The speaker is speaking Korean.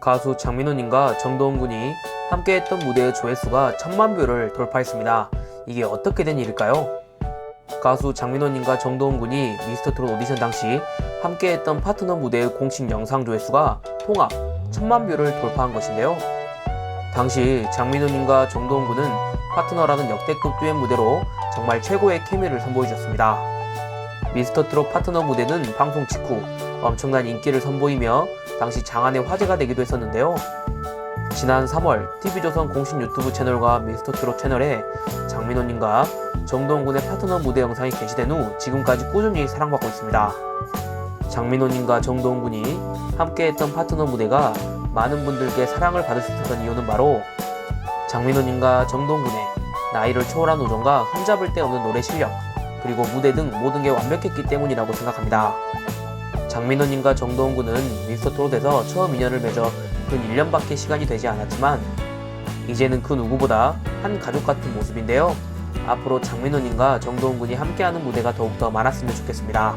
가수 장민호님과 정도훈 군이 함께했던 무대의 조회수가 천만 뷰를 돌파했습니다. 이게 어떻게 된 일일까요? 가수 장민호님과 정도훈 군이 미스터트롯 오디션 당시 함께했던 파트너 무대의 공식 영상 조회수가 통합 천만 뷰를 돌파한 것인데요. 당시 장민호님과 정도훈 군은 파트너라는 역대급 듀엣 무대로 정말 최고의 케미를 선보이셨습니다. 미스터트롯 파트너 무대는 방송 직후 엄청난 인기를 선보이며 당시 장안의 화제가 되기도 했었는데요. 지난 3월 TV조선 공식 유튜브 채널과 미스터트롯 채널에 장민호님과 정동훈 군의 파트너 무대 영상이 게시된 후 지금까지 꾸준히 사랑받고 있습니다. 장민호님과 정동훈 군이 함께했던 파트너 무대가 많은 분들께 사랑을 받을 수 있었던 이유는 바로 장민호님과 정동훈 군의 나이를 초월한 우정과 흠잡을 데 없는 노래 실력 그리고 무대 등 모든 게 완벽했기 때문이라고 생각합니다. 장민호님과 정동훈 군은 미스터 트롯에서 처음 인연을 맺어 근 1년밖에 시간이 되지 않았지만 이제는 그 누구보다 한 가족 같은 모습인데요. 앞으로 장민호님과 정동훈 군이 함께하는 무대가 더욱더 많았으면 좋겠습니다.